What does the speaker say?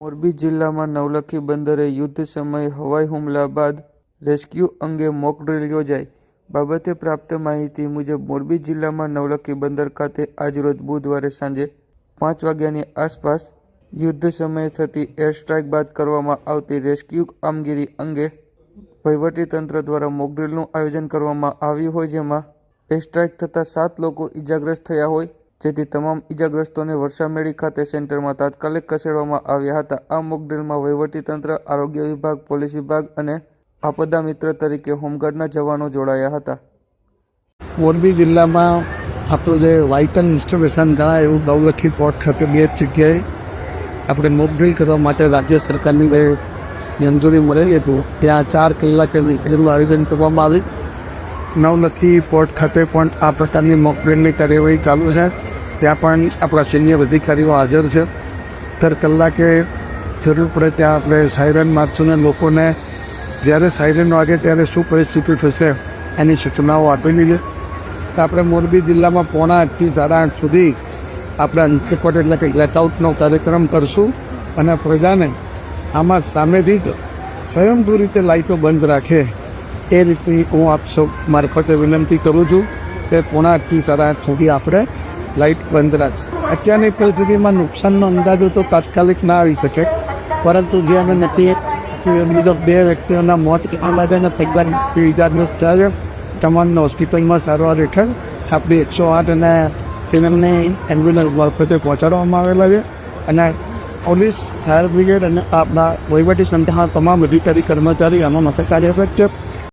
મોરબી જિલ્લામાં નવલખી બંદરે યુદ્ધ સમયે હવાઈ હુમલા બાદ રેસ્ક્યુ અંગે મોક ડ્રીલ યોજાઈ. બાબતે પ્રાપ્ત માહિતી મુજબ, મોરબી જિલ્લામાં નવલખી બંદર ખાતે આજરોજ બુધવારે સાંજે પાંચ વાગ્યાની આસપાસ યુદ્ધ સમયે થતી એર સ્ટ્રાઇક બાદ કરવામાં આવતી રેસ્ક્યુ કામગીરી અંગે વહીવટીતંત્ર દ્વારા મોકડ્રીલનું આયોજન કરવામાં આવ્યું હોય, જેમાં એર સ્ટ્રાઇક થતાં સાત લોકો ઇજાગ્રસ્ત થયા હોય જેથી તમામ ઇજાગ્રસ્તોને વર્ષામેળી ખાતે સેન્ટરમાં તાત્કાલિક ખસેડવામાં આવ્યા હતા. આ મોકડ્રીલમાં વહીવટીતંત્ર આરોગ્ય વિભાગ, પોલીસ વિભાગ અને આપદા મિત્ર તરીકે હોમગાર્ડના જવાનો જોડાયા હતા. મોરબી જિલ્લામાં આપણું જે વાઇટલ ઇન્સ્ટોલેશન ગણાય એવું નવલખી પોર્ટ ખાતે બે જગ્યાએ આપણે મોકડ્રીલ કરવા માટે રાજ્ય સરકારની મંજૂરી મળેલી હતી, ત્યાં ચાર કલાકે એનું આયોજન કરવામાં આવ્યું. નવલખી પોર્ટ ખાતે પણ આ પ્રકારની મોકડ્રીલની કાર્યવાહી ચાલુ છે. ત્યાં પણ આપણા સિનિયર અધિકારીઓ હાજર છે. દર કલાકે જરૂર પડે ત્યાં આપણે સાયરન મારશું અને લોકોને જ્યારે સાયરન વાગે ત્યારે શું પરિસ્થિતિ થશે એની સૂચનાઓ આપેલી છે તો આપણે મોરબી જિલ્લામાં પોણા આઠથી સાડા આઠ સુધી આપણે અંતકોટ એટલે કે લેટઆઉટનો કાર્યક્રમ કરશું અને પ્રજાને આમાં સામેથી જ સ્વયંભૂ રીતે લાઇટો બંધ રાખે એ રીતની હું આપ સૌ મારફતે વિનંતી કરું છું કે પોણા આઠથી સાડા આઠ સુધી આપણે લાઇટ બંધ રાખશે. અત્યારની પરિસ્થિતિમાં નુકસાનનો અંદાજો તો તાત્કાલિક ના આવી શકે, પરંતુ જે અમે નથી બે વ્યક્તિઓના મોત બાદ અને તકવાર ઇજાગ્રસ્ત થયા છે તમામને હોસ્પિટલમાં સારવાર હેઠળ આપણી એકસો આઠ અને સિવિલને એમ્બ્યુલન્સ મારફતે પહોંચાડવામાં આવેલા છે. અને પોલીસ, ફાયર બ્રિગેડ અને આપણા વહીવટી સંસ્થાના તમામ અધિકારી, કર્મચારી, આમાં મદદ કાર્યરત છે.